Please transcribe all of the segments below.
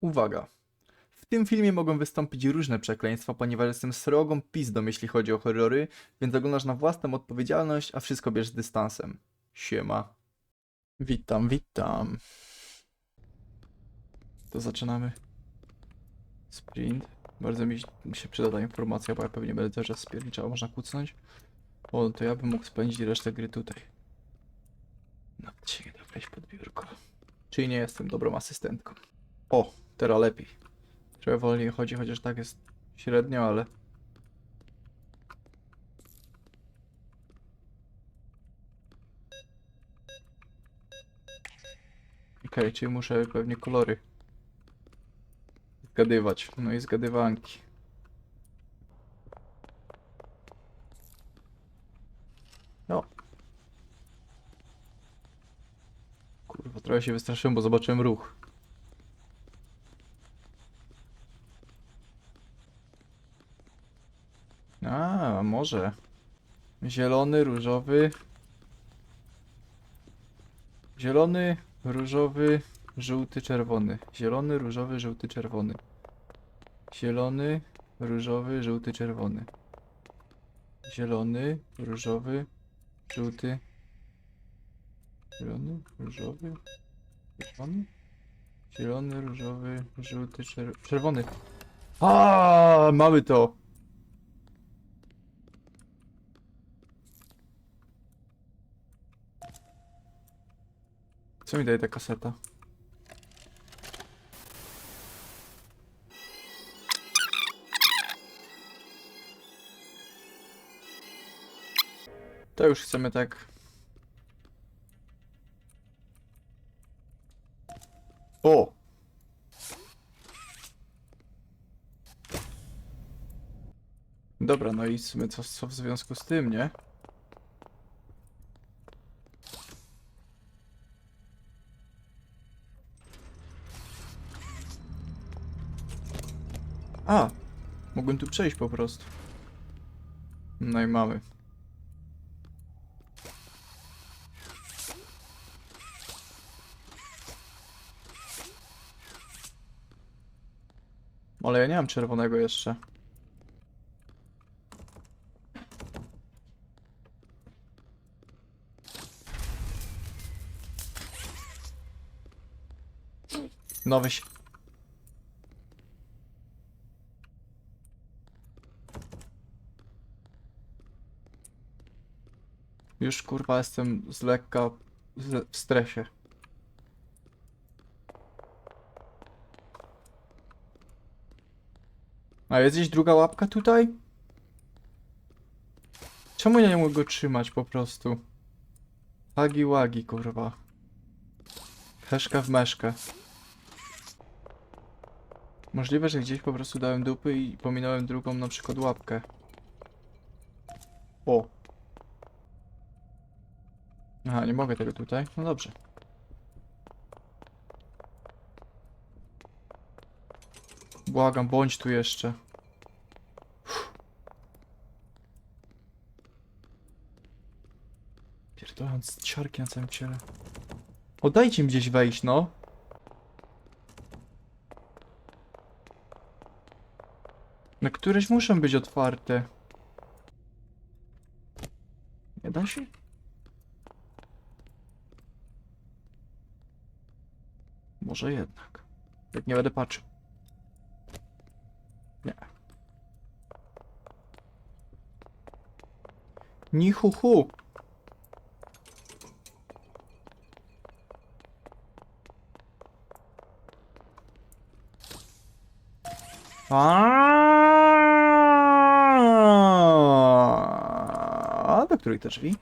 Uwaga. W tym filmie mogą wystąpić różne przekleństwa, ponieważ jestem srogą pizdą, jeśli chodzi o horrory, więc oglądasz na własną odpowiedzialność, a wszystko bierz z dystansem. Siema. Witam, witam. To zaczynamy. Sprint. Bardzo mi się przyda ta informacja, bo ja pewnie będę też raz spierniczał, można kucnąć. O, to ja bym mógł spędzić resztę gry tutaj. Nie da wejść pod biurko. Czyli nie jestem dobrą asystentką. O, teraz lepiej. Trochę wolniej chodzi, chociaż tak jest średnio, ale... Okej, czyli muszę pewnie kolory zgadywać. No i zgadywanki. No. Kurwa, trochę się wystraszyłem, bo zobaczyłem ruch. Może. Zielony, różowy. Zielony, różowy, żółty, czerwony. Zielony, różowy, żółty, czerwony. Zielony, różowy, żółty, czerwony. Zielony, różowy, żółty. Zielony, różowy, czerwony. Zielony, różowy, żółty, czer czerwony. A, mamy to. Co mi daje ta kaseta? To już chcemy tak. O! Dobra, no i co, co w związku z tym, nie? A! Mogłem tu przejść po prostu. No i mamy. Ale ja nie mam czerwonego jeszcze. No Już kurwa jestem z lekka w stresie. A jest gdzieś druga łapka tutaj? Czemu ja nie mogę go trzymać po prostu? Hagi łagi kurwa. Heszka w meszkę. Możliwe, że gdzieś po prostu dałem dupy i pominąłem drugą na przykład łapkę. O. Aha, nie mogę tego tutaj. No dobrze. Błagam, bądź tu jeszcze. Uff. Pierdoląc ciarki na całym ciele. Oddajcie mi gdzieś wejść, no. Na któreś muszą być otwarte. Nie da się? Może jednak. Jak nie będę patrzył. Nie. Ni hu hu. A do której te drzwi?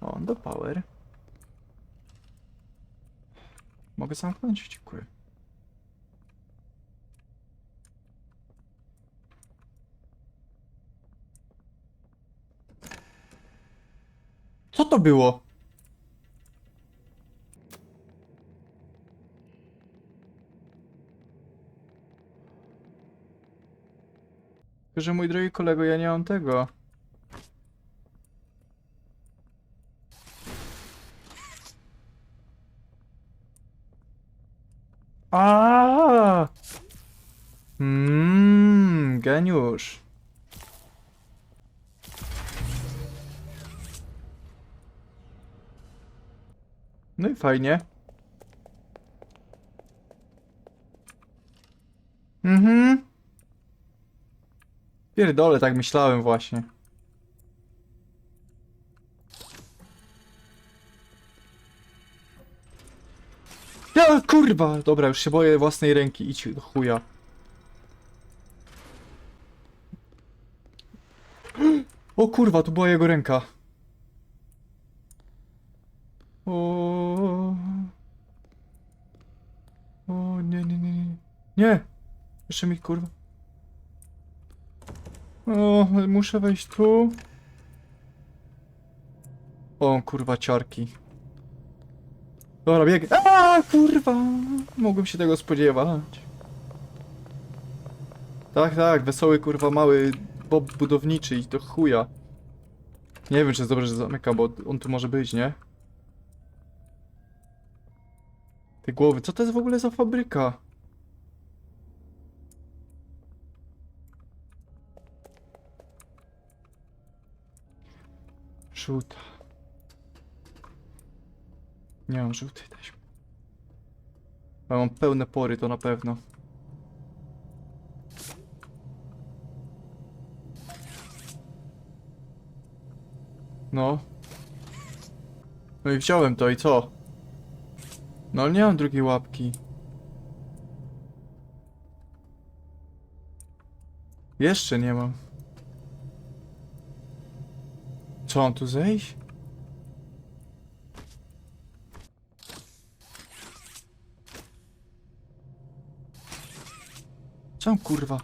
O, do power. Mogę zamknąć? Dziękuję. Co to było? Że mój drogi kolego, ja nie mam tego. A. Mmm, geniusz. No i fajnie. Mhm. Pierdolę, tak myślałem właśnie. Kurwa! Dobra, już się boję własnej ręki. Idź do chuja. O kurwa, tu była jego ręka. O. O nie, nie, nie, nie. Nie! Jeszcze mi kurwa. O, muszę wejść tu. O kurwa, ciarki. Dobra, bieg. A kurwa! Mogłem się tego spodziewać. Tak, tak, wesoły kurwa mały bob budowniczy i to chuja. Nie wiem, czy jest dobrze, że zamyka, bo on tu może być, nie? Te głowy, co to jest w ogóle za fabryka? Żółta. Nie mam żółtej taśmy. Ja mam pełne pory, to na pewno. No. No i wziąłem to i co? No ale nie mam drugiej łapki. Jeszcze nie mam. Co mam tu zejść? Mam, kurwa?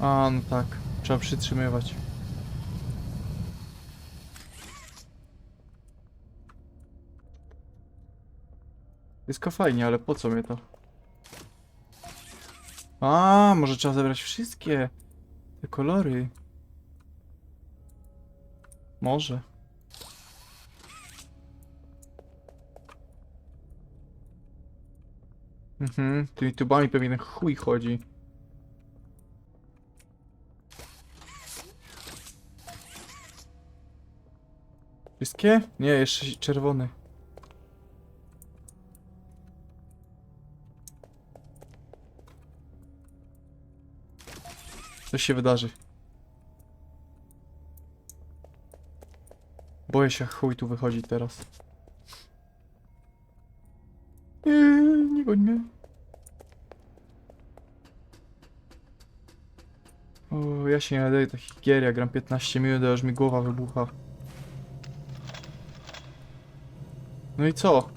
A, no tak. Trzeba przytrzymywać. Jest fajnie, ale po co mnie to? A, może trzeba zebrać wszystkie te kolory. Może. Mhm, tymi tubami pewnie ten chuj chodzi. Wszystkie? Nie, jeszcze czerwony. Coś się wydarzy. Boję się, chuj tu wychodzi teraz. Goń mnie. O, ja się nie nadaję takich gier, ja gram 15 minut, a już mi głowa wybucha. No i co?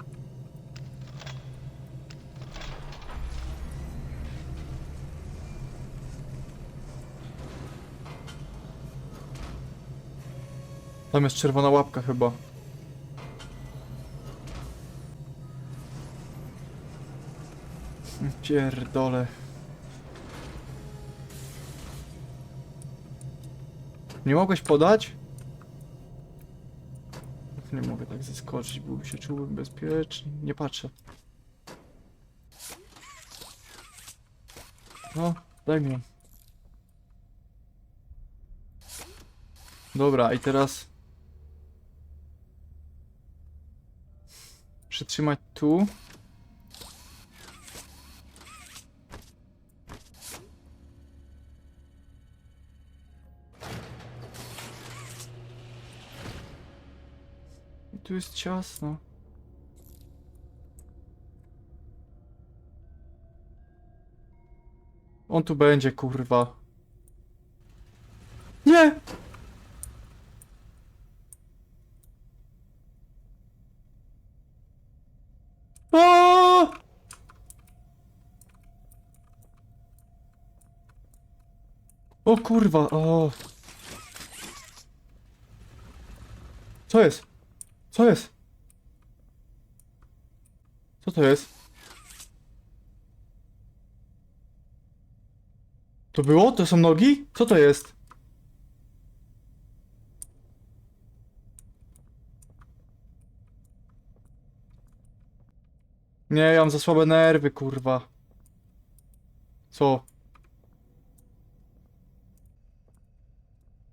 Tam jest czerwona łapka chyba. Pierdole. Nie mogłeś podać? Nie mogę tak zeskoczyć, byłby się czułbym bezpiecznie. Nie patrzę. No, daj mi. Dobra, i teraz... Przytrzymać tu. Tu jest ciasno. On tu będzie, kurwa. Nie! O! Kurwa, o. Co jest? Co jest? Co to jest? To było? To są nogi? Co to jest? Nie, ja mam za słabe nerwy, kurwa. Co?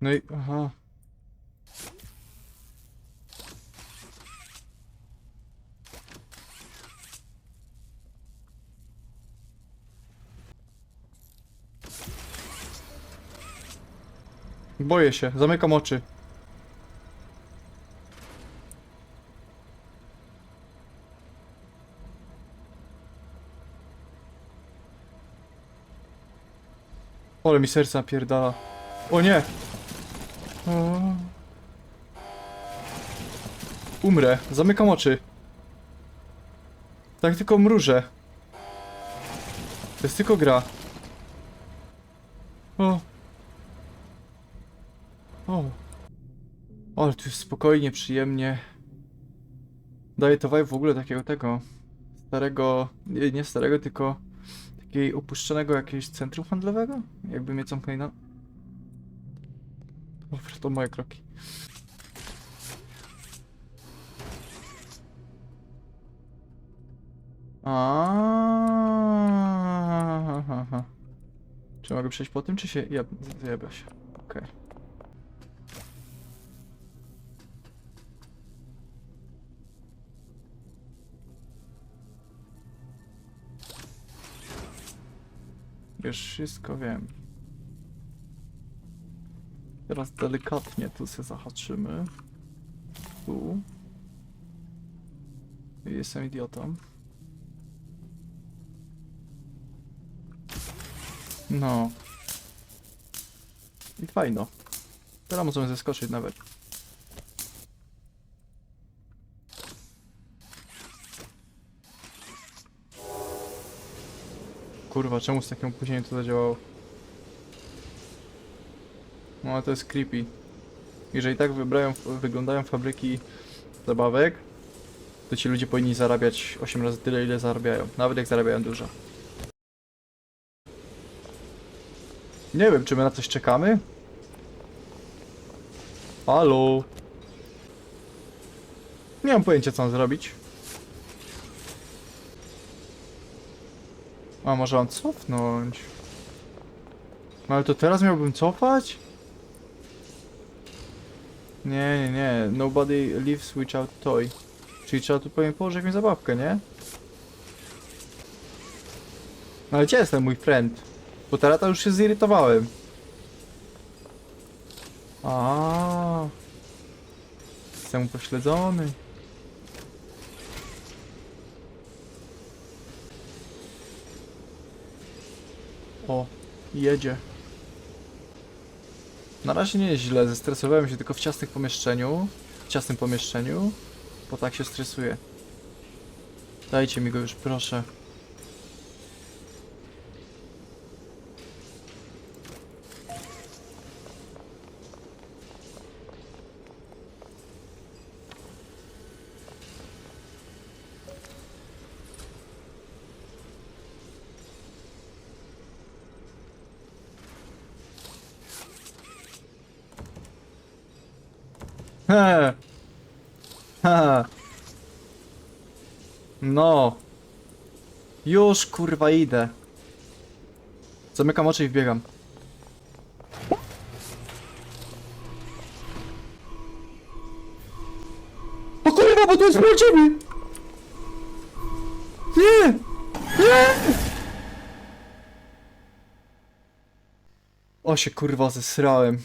No i... aha. Boję się, zamykam oczy. Ole mi serce napierdala. O nie! Umrę, zamykam oczy. Tak tylko mrużę. To jest tylko gra. O. O. Ale tu jest spokojnie, przyjemnie. Daje to vibe w ogóle takiego tego. Starego. Nie, nie starego, tylko. Takiej opuszczonego jakiegoś centrum handlowego? Jakby mnie zamknęli na... Dobra, to moje kroki. Aaaa. Czy mogę przejść po tym, czy się... Ja... Się. Już wszystko wiem. Teraz delikatnie tu się zahaczymy. Tu. Jestem idiotą. No. I fajno. Teraz możemy zeskoczyć nawet. Kurwa, czemu z takim opóźnieniem to zadziałało? No ale to jest creepy. Jeżeli tak wybrają, wyglądają fabryki zabawek, to ci ludzie powinni zarabiać 8 razy tyle, ile zarabiają. Nawet jak zarabiają dużo. Nie wiem, czy my na coś czekamy? Halo? Nie mam pojęcia, co mam zrobić. A może mam cofnąć? No ale to teraz miałbym cofać? Nie, nie, nie. Nobody leaves without toy. Czyli trzeba tu powiem położyć jakąś zabawkę, nie? No ale gdzie jest ten mój friend? Bo teraz to już się zirytowałem. A. Jestem pośledzony. O, jedzie. Na razie nie jest źle, zestresowałem się tylko w ciasnym pomieszczeniu. W ciasnym pomieszczeniu, bo tak się stresuję. Dajcie mi go już, proszę. He. Ha. No. Już kurwa idę. Zamykam oczy i wbiegam. O kurwa, bo to jest prawdziwy! Nie! Nie! O się kurwa zesrałem.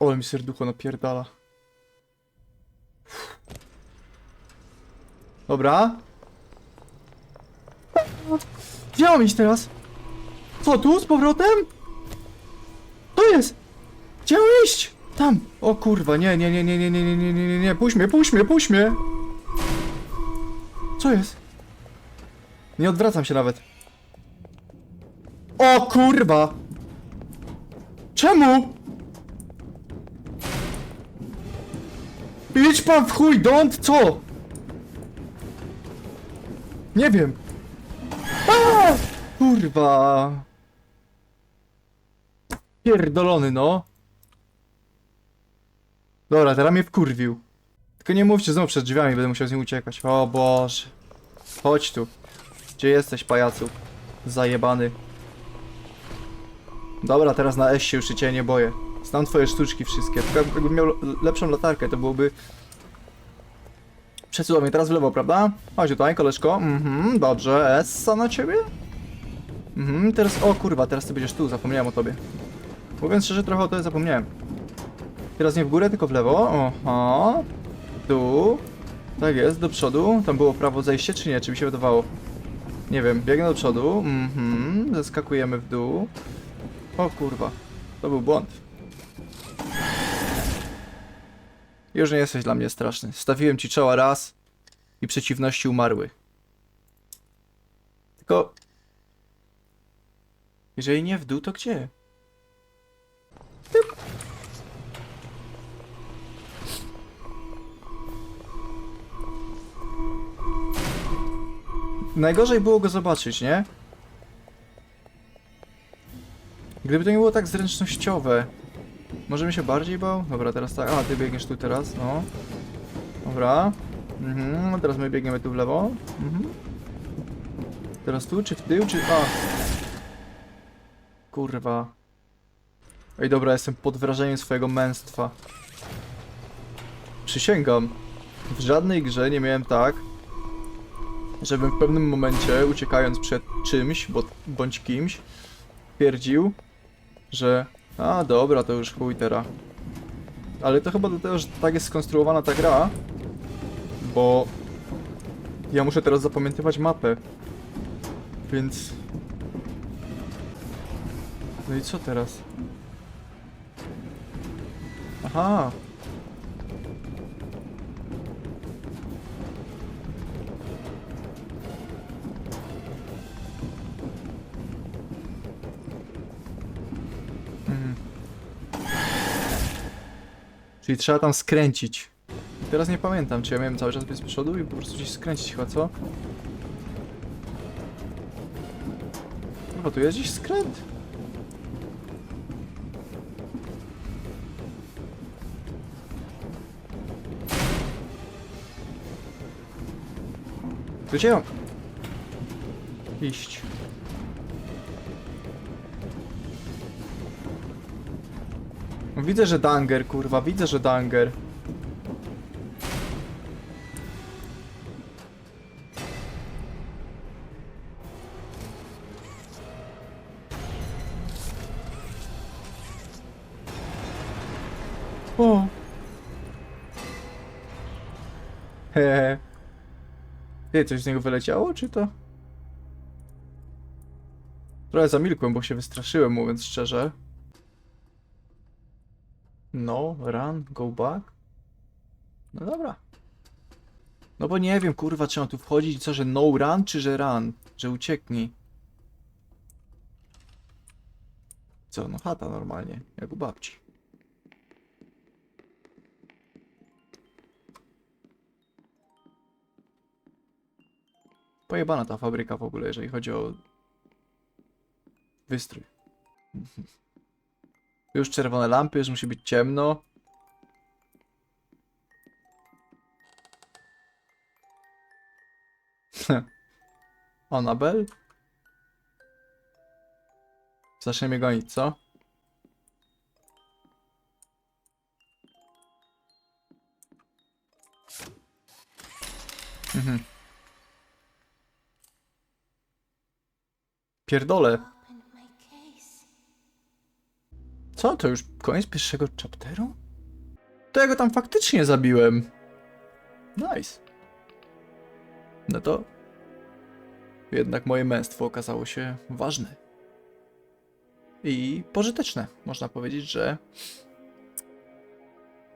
Ole mi serducho napierdala. Dobra. Gdzie mam iść teraz? Co, tu z powrotem? To jest! Gdzie mam iść? Tam! O kurwa, nie, nie, nie, nie, nie, nie, nie, nie, nie, nie, nie, puść mnie, puść mnie, puść mnie! Co jest? Nie odwracam się nawet. O kurwa! Czemu? Idź pan w chuj, don't, co? Nie wiem. A! Kurwa. Pierdolony, no. Dobra, teraz mnie wkurwił. Tylko nie mówcie znowu przed drzwiami, będę musiał z nim uciekać. O Boże. Chodź tu. Gdzie jesteś, pajacu? Zajebany. Dobra, teraz na S się już cię nie boję. Znam twoje sztuczki wszystkie. Tylko jakby- jakbym miał le- lepszą latarkę, to byłoby... Przecudownie, teraz w lewo, prawda? Chodź tutaj, koleżko. Mhm, dobrze. Essa na ciebie? Mhm, teraz... O kurwa, teraz ty będziesz tu, zapomniałem o tobie. Mówiąc szczerze, trochę o tobie zapomniałem. Teraz nie w górę, tylko w lewo. Oho. Tu. Tak jest, do przodu. Tam było prawo zejście, czy nie? Czy mi się wydawało? Nie wiem, biegnę do przodu. Mhm, zeskakujemy w dół. O kurwa, to był błąd. Już nie jesteś dla mnie straszny. Stawiłem ci czoła raz i przeciwności umarły. Tylko... Jeżeli nie w dół, to gdzie? Najgorzej było go zobaczyć, nie? Gdyby to nie było tak zręcznościowe. Może bym się bardziej bał? Dobra, teraz tak. A, ty biegniesz tu teraz, no. Dobra. Mhm, teraz my biegniemy tu w lewo. Mhm. Teraz tu, czy w tył, czy... A! Kurwa. Ej, dobra, jestem pod wrażeniem swojego męstwa. Przysięgam. W żadnej grze nie miałem tak, żebym w pewnym momencie, uciekając przed czymś, bo, bądź kimś, twierdził, że a dobra, to już chuj teraz. Ale to chyba dlatego, że tak jest skonstruowana ta gra, bo ja muszę teraz zapamiętywać mapę. Więc... No i co teraz? Aha, Czyli trzeba tam skręcić. Teraz nie pamiętam, czy ja miałem cały czas bez przodu i po prostu gdzieś skręcić chyba, co? Chyba tu jest gdzieś skręt. Gdzie? Iść. Widzę, że danger, kurwa, widzę, że danger. O. Hehe. Coś z niego wyleciało, czy to? Trochę zamilkłem, bo się wystraszyłem, mówiąc szczerze. No, run, go back. No dobra. No bo nie wiem, kurwa, czy on tu wchodzić co, że no run, czy że run? Że ucieknij. Co, no chata normalnie, jak u babci. Pojebana ta fabryka w ogóle, jeżeli chodzi o wystrój. Już czerwone lampy, już musi być ciemno. Anabel? Zacznie mnie gonić, co? Mhm. Pierdolę. Co, to już koniec pierwszego chapteru? To ja go tam faktycznie zabiłem. Nice. No to... Jednak moje męstwo okazało się ważne. I pożyteczne. Można powiedzieć, że...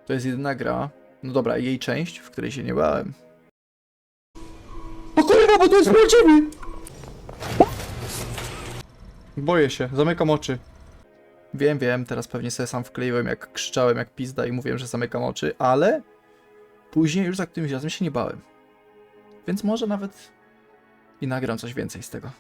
To jest jedyna gra... No dobra, jej część, w której się nie bałem. O kurwa, bo to jest prawdziwy! Boję się, zamykam oczy. Wiem, wiem, teraz pewnie sobie sam wkleiłem, jak krzyczałem jak pizda i mówiłem, że zamykam oczy, ale później już za którymś razem się nie bałem. Więc może nawet i nagram coś więcej z tego.